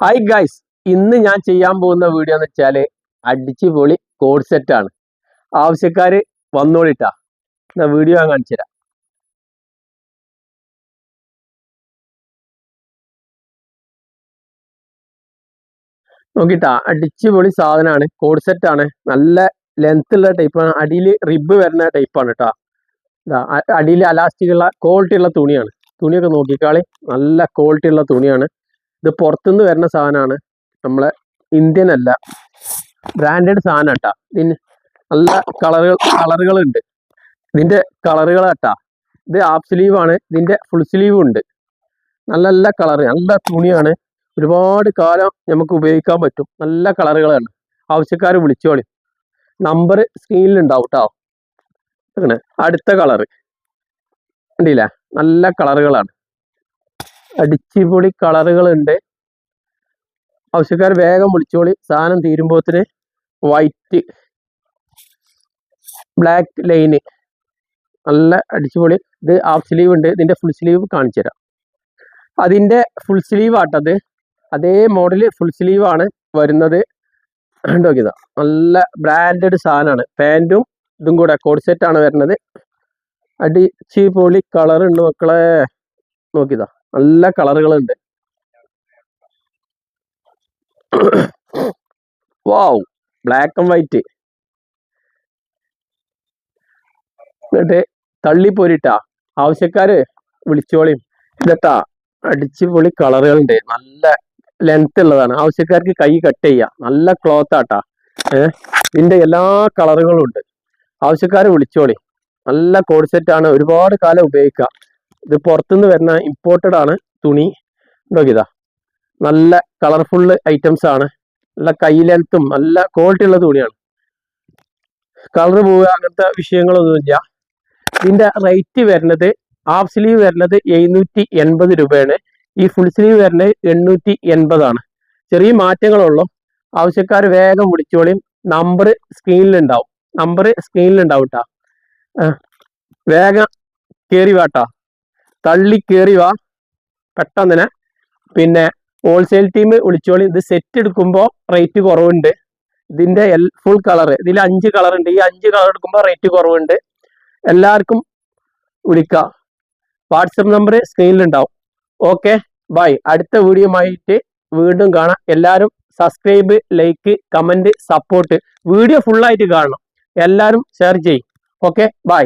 Hi guys ഇന്ന് ഞാൻ ചെയ്യാൻ പോകുന്ന വീഡിയോ എന്ന് വെച്ചാൽ അടിച്ചു പൊളി കോഡ് സെറ്റ് ആണ്. ആവശ്യക്കാര് വന്നോളിട്ടാ. എന്നാ വീഡിയോ ഞാൻ കാണിച്ചു തരാം. നോക്കിട്ടാ അടിച്ചു പൊളി സാധനമാണ്. കോഡ് സെറ്റ് ആണ്. നല്ല ലെങ്ത് ഉള്ള ടൈപ്പാണ് അടിയിൽ റിബ് വരുന്ന ടൈപ്പാണ് കേട്ടോ അടിയിൽ അലാസ്റ്റിക് ഉള്ള ക്വാളിറ്റി ഉള്ള തുണിയാണ്. തുണിയൊക്കെ നോക്കിക്കാളി. നല്ല ക്വാളിറ്റി ഉള്ള തുണിയാണ്. ഇത് പുറത്തുനിന്ന് വരുന്ന സാധനമാണ്. നമ്മളെ ഇന്ത്യൻ അല്ല. ബ്രാൻഡഡ് സാധനം കേട്ടാ. ഇതിന് നല്ല കളറുകൾ ഉണ്ട് ഇതിന്റെ കളറുകൾ കേട്ടാ. ഇത് ഹാഫ് സ്ലീവ് ആണ്. ഇതിന്റെ ഫുൾ സ്ലീവ് ഉണ്ട്. നല്ല നല്ല കളർ നല്ല തുണിയാണ്. ഒരുപാട് കാലം നമുക്ക് ഉപയോഗിക്കാൻ പറ്റും. നല്ല കളറുകളാണ്. ആവശ്യക്കാർ വിളിച്ചോളി. നമ്പർ സ്ക്രീനിൽ ഉണ്ടാവും കേട്ടോ അടുത്ത കളറ്. കണ്ടില്ല? നല്ല കളറുകളാണ്. അടിച്ചുപൊളി കളറുകളുണ്ട്. ആവശ്യക്കാർ വേഗം വിളിച്ചോളി. സാധനം തീരുമ്പോത്തിന് വൈറ്റ് ബ്ലാക്ക് ലൈന് നല്ല അടിച്ചുപൊളി. ഇത് ഹാഫ് സ്ലീവ് ഉണ്ട്. ഇതിന്റെ ഫുൾ സ്ലീവ് കാണിച്ചു തരാം. അതിന്റെ ഫുൾ സ്ലീവ് ആട്ടത് അതേ. മോഡൽ ഫുൾ സ്ലീവ് ആണ് വരുന്നത്. നോക്കിയതാ നല്ല ബ്രാൻഡഡ് സാധനമാണ്. പാന്റും ഇതും കൂടെ കോഡ് സെറ്റ് ആണ് വരുന്നത്. അടിച്ചുപൊളി കളറുണ്ട് മക്കളെ. നോക്കിയതാ. നല്ല കളറുകളുണ്ട്. വാവ്. ബ്ലാക്ക് ആൻഡ് വൈറ്റ് എന്നിട്ട് തള്ളിപ്പോരിട്ടാ. ആവശ്യക്കാര് വിളിച്ചോളിയും ഇതട്ടാ അടിച്ചു പൊളി കളറുകളുണ്ട്. നല്ല ലെങ്ത് ഉള്ളതാണ്. ആവശ്യക്കാർക്ക് കൈ കട്ട് ചെയ്യാം. നല്ല ക്ലോത്ത് ആട്ടാ. ഏഹ് ഇതിന്റെ എല്ലാ കളറുകളും ഉണ്ട് ആവശ്യക്കാര് വിളിച്ചോളി. നല്ല കോഡ് സെറ്റ് ആണ്. ഒരുപാട് കാലം ഉപയോഗിക്കാം. ഇത് പുറത്തുനിന്ന് വരുന്ന ഇമ്പോർട്ടഡ് ആണ് തുണി. നോക്കിയത നല്ല കളർഫുൾ ഐറ്റംസ് ആണ്. നല്ല കൈലെത്തും നല്ല ക്വാളിറ്റി ഉള്ള തുണിയാണ്. കളർ പോവുക അങ്ങനത്തെ വിഷയങ്ങളൊന്നുമില്ല. ഇതിന്റെ റേറ്റ് വരുന്നത് ഹാഫ് സ്ലീവ് വരുന്നത് എഴുന്നൂറ്റി എൺപത് രൂപയാണ്. ഈ ഫുൾ സ്ലീവ് വരുന്നത് എണ്ണൂറ്റി എൺപതാണ് ചെറിയ മാറ്റങ്ങളുള്ളൂ. ആവശ്യക്കാർ വേഗം വിളിച്ചോളിയും നമ്പർ സ്ക്രീനിലുണ്ടാവും നമ്പർ സ്ക്രീനിലുണ്ടാവും കേട്ടാ വേഗം കയറി വാട്ടാ തള്ളി കയറി വാ. പെട്ടെന്ന് പിന്നെ ഹോൾസെയിൽ ടീം വിളിച്ചോളി. ഇത് സെറ്റ് എടുക്കുമ്പോൾ റേറ്റ് കുറവുണ്ട്. ഇതിന്റെ എൽ ഫുൾ കളർ ഇതിൽ അഞ്ച് കളർ ഉണ്ട്. ഈ അഞ്ച് കളർ എടുക്കുമ്പോൾ റേറ്റ് കുറവുണ്ട്. എല്ലാവർക്കും വിളിക്കാം. വാട്സപ്പ് നമ്പർ സ്ക്രീനിലുണ്ടാവും. ഓക്കെ ബൈ അടുത്ത വീഡിയോ ആയിട്ട് വീണ്ടും കാണാം. എല്ലാവരും subscribe like comment support video ഫുള്ളായിട്ട് കാണണം. എല്ലാവരും ഷെയർ ചെയ്യും. Okay bye